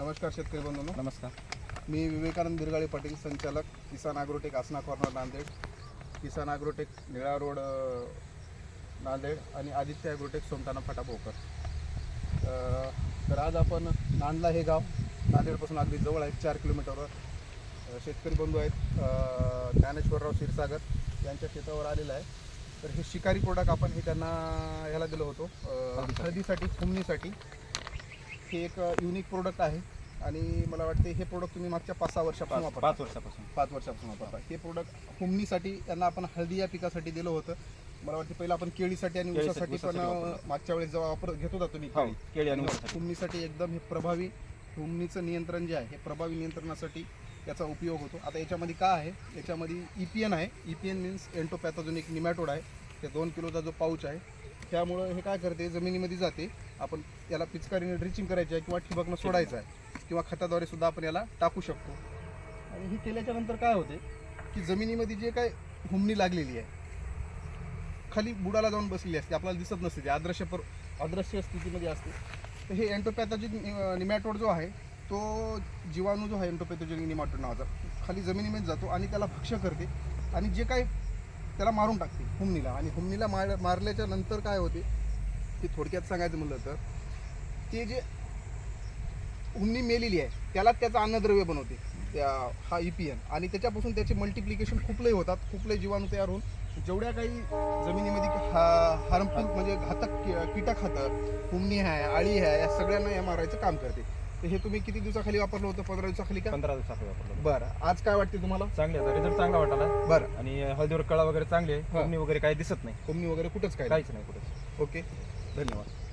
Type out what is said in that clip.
नमस्कार शेतकरी बंधूंनो. नमस्कार. मी विवेकानंद बिरगाळे पाटील संचालक Kisan agrotech Asna corner Nanded Kisan agrotech Nila road Nanded आणि आदित्य ॲग्रोटेक सोमटाणा फाटा भोकर तर आज आपण नांदला हे गाव नांदेडपासून अगदी जवळ आहे चार किलोमीटरवर शेतकरी बंधू आहेत ज्ञानेश्वरराव क्षीरसागर यांच्या शेतावर आलेलं आहे. तर हे शिकारी प्रोडक्ट आपण हे त्यांना ह्याला दिलं होतो हळदीसाठी. फुमणीसाठी हे एक युनिक प्रोडक्ट आहे. आणि मला वाटते हे प्रोडक्ट तुम्ही मागच्या पाच सहा वर्षापासून पाच वापरता. पाच वर्षापासून. पाच वर्षापासून वापरता. हे प्रोडक्ट हुमणीसाठी त्यांना आपण हळदी या पिकासाठी दिलं होतं. मला वाटतं पहिलं आपण केळीसाठी आणि ऊसासाठी पण. मागच्या वेळेस जेव्हा वापर घेत होता तुम्ही हो केळी आणि. हुमणीसाठी एकदम हे प्रभावी हुमणीचं नियंत्रण जे आहे हे प्रभावी नियंत्रणासाठी याचा उपयोग होतो. आता याच्यामध्ये काय आहे? याच्यामध्ये ई पी एन आहे. E P N means entomopathogenic nematode आहे. ते दोन किलोचा जो पाऊच आहे त्यामुळं हे काय करते जमिनीमध्ये जाते. आपण याला पिचकारीने ड्रिचिंग करायची आहे किंवा ठिबकनं सोडायचं आहे. किंवा खताद्वारे सुद्धा आपण याला टाकू शकतो. आणि हे केल्याच्यानंतर काय होते की जमिनीमध्ये जे काय हुमणी लागलेली आहे खाली बुडाला जाऊन बसलेली असते आपल्याला दिसत नसते ती अदृश्य पर अदृश्य स्थितीमध्ये असते. तर हे अँटोपॅथॉजिक निमॅटोड जो आहे तो जीवाणू जो आहे अँटोपॅथॉजिक निमॅटोड नावाचा खाली जमिनीमध्ये जातो आणि त्याला भक्ष्य करते. आणि जे काही त्याला मारून टाकते हुमनीला आणि हुमनीला मार मारल्याच्या नंतर काय होते ते थोडक्यात सांगायचं म्हणलं तर ते जे हुमनी मेलेली आहे त्याला त्याचं अन्नद्रव्य बनवते त्या हा ई पी एन आणि त्याच्यापासून त्याचे मल्टिप्लिकेशन खूप लय होतात खूप लय जीवाणू तयार होऊन जेवढ्या काही जमिनीमध्ये हा हार्मफुल म्हणजे घातक कीटक खातं हुमणी आहे आळी आहे या सगळ्यांना या मारायचं काम करते. तर हे तुम्ही किती दिवसाखाली वापरलं होतं? पंधरा दिवसाखाली का? पंधरा दिवसात वापरलं बरं. आज काय वाटते तुम्हाला? चांगले आता रिझल्ट चांगला वाटला बरं. आणि हळदीवर कळा वगैरे चांगले. कोंबणी वगैरे काही दिसत नाही. हुमणी वगैरे कुठंच काय काहीच नाही कुठे ओके. धन्यवाद.